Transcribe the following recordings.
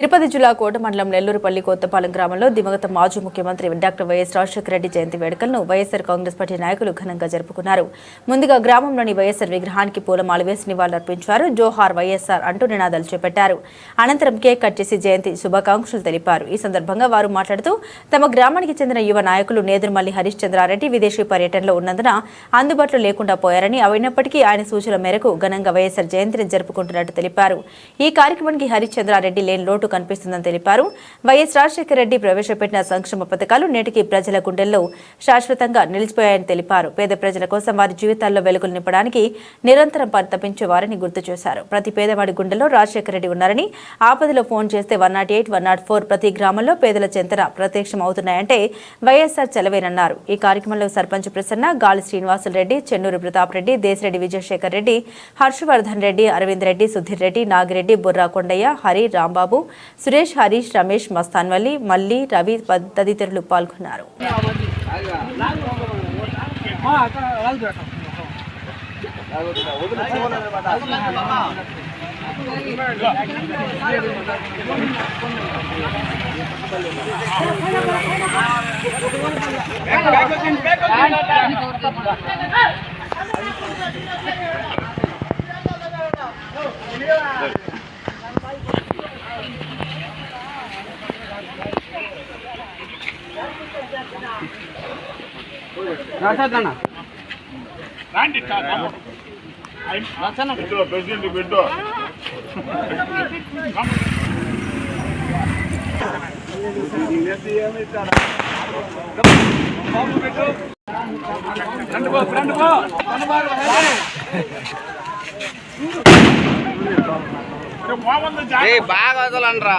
తిరుపతి జిల్లా కోట మండలం నెల్లూరుపల్లి కొత్తపాలెం గ్రామంలో దివంగత మాజీ ముఖ్యమంత్రి డాక్టర్ వైఎస్ రాజశేఖర రెడ్డి జయంతి వేడుకలను వైఎస్సార్ కాంగ్రెస్ పార్టీ నాయకులు ఘనంగా జరుపుకున్నారు. ముందుగా గ్రామంలోని వైఎస్సార్ విగ్రహానికి పూలమాల వేసి నివాళులర్పించారు. జోహార్ వైఎస్సార్ అంటూ నినాదాలు చేపట్టారు. అనంతరం కేక్ కట్ చేసి జయంతి శుభాకాంక్షలు తెలిపారు. ఈ సందర్భంగా వారు మాట్లాడుతూ తమ గ్రామానికి చెందిన యువ నాయకులు నేదురుమల్లి హరీష్ చంద్రారెడ్డి విదేశీ పర్యటనలో ఉన్నందున అందుబాటులో లేకుండా పోయారని అయినప్పటికీ ఆయన సూచనల మేరకు ఘనంగా వైఎస్సార్ జయంతిని జరుపుకుంటున్నట్టు తెలిపారు. ఈ కార్యక్రమానికి హరీష్ చంద్రారెడ్డి లేని లోటు కనిపిస్తుందని తెలిపారు. వైఎస్ రాజశేఖర రెడ్డి ప్రవేశపెట్టిన సంక్షేమ పథకాలు నేటికి ప్రజల గుండెల్లో శాశ్వతంగా నిలిచిపోయాయని తెలిపారు. పేద ప్రజల కోసం వారి జీవితాల్లో వెలుగులు నింపడానికి నిరంతరం పరితపించేవారని గుర్తు చేశారు. ప్రతి పేదవాడి గుండెల్లో రాజశేఖర రెడ్డి ఉన్నారని ఆపదలో ఫోన్ చేస్తే one nought eight one nought four ప్రతి గ్రామంలో పేదల చెంతన ప్రత్యక్షం అవుతున్నాయంటే వైఎస్ఆర్ చెలవేనన్నారు. ఈ కార్యక్రమంలో సర్పంచ్ ప్రసన్న గాలి శ్రీనివాసులు రెడ్డి చెన్నూరు ప్రతాప్ రెడ్డి దేశరెడ్డి విజయశేఖర్ రెడ్డి హర్షవర్ధన్ రెడ్డి అరవింద్ రెడ్డి సుధీర్ రెడ్డి నాగిరెడ్డి బుర్రా కొండయ్య హరి రాంబాబు సురేష్ హరీష్ రమేష్ మస్తాన్వల్లి మల్లి రవి తదితరులు పాల్గొన్నారు రాసేద్దన్న పెట్టు ప్రెసిడెంట్ పెట్టు. ఏ బాగా వదలండ్రా.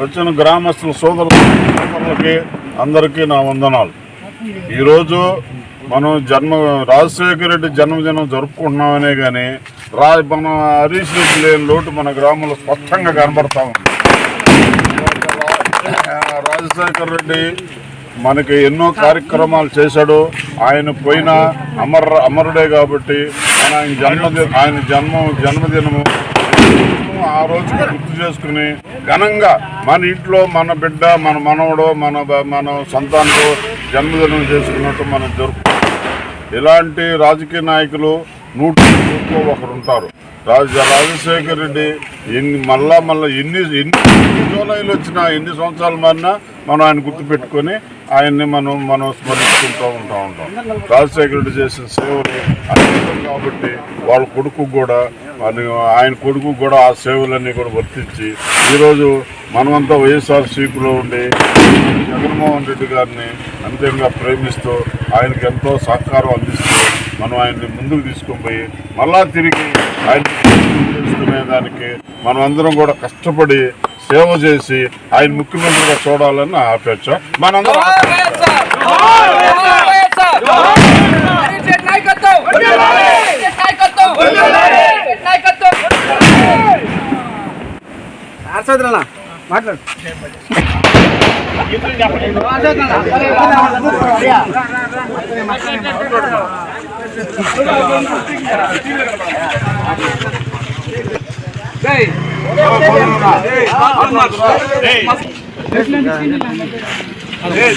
వచ్చిన గ్రామస్తుల సోదరులకి అందరికీ నా వందనాలు. ఈరోజు మనం జన్మ రాజశేఖర రెడ్డి జన్మదినం జరుపుకుంటున్నామనే కానీ రా మన హరీష్ రెడ్డి లేని లోటు మన గ్రామంలో స్పష్టంగా కనబడతా ఉంది. రాజశేఖర రెడ్డి మనకి ఎన్నో కార్యక్రమాలు చేశాడు. ఆయన పోయిన అమర అమరుడే కాబట్టి ఆయన ఆయన జన్మదిన ఆయన జన్మ జన్మదినము ఆ రోజు గుర్తు చేసుకుని ఘనంగా మన ఇంట్లో మన బిడ్డ మన మనవడు మన మన సంతానంలో జన్మదినం చేసుకున్నట్టు మనం జరుపు ఇలాంటి రాజకీయ నాయకులు నూట ఒకరు ఉంటారు. రాజ రాజశేఖర్ రెడ్డి ఎన్ని మళ్ళా మళ్ళీ ఎన్ని ఎన్ని జూలైలు వచ్చినా ఎన్ని సంవత్సరాలు మారినా మనం ఆయన గుర్తుపెట్టుకొని ఆయన్ని మనం మనం స్మరించుకుంటూ ఉంటా ఉంటాం. రాజశేఖర రెడ్డి చేసిన సేవలు కాబట్టి వాళ్ళ కొడుకు కూడా ఆయన కొడుకు కూడా ఆ సేవలన్నీ కూడా వర్తించి ఈరోజు మనమంతా వైఎస్ఆర్సీపీలో ఉండి జగన్మోహన్ రెడ్డి గారిని అంతిమంగా ప్రేమిస్తూ ఆయనకి ఎంతో సహకారం అందిస్తూ మనం ఆయన్ని ముందుకు తీసుకుని పోయి మళ్ళా తిరిగి ఆయన చేసుకునే దానికి మనం అందరం కూడా కష్టపడి సేవ చేసి ఆయన ముఖ్యమంత్రిగా చూడాలని నా అపేక్ష మనందరం రాసేద్దన్న మాట్లాడు ఏయ్. ఏయ్,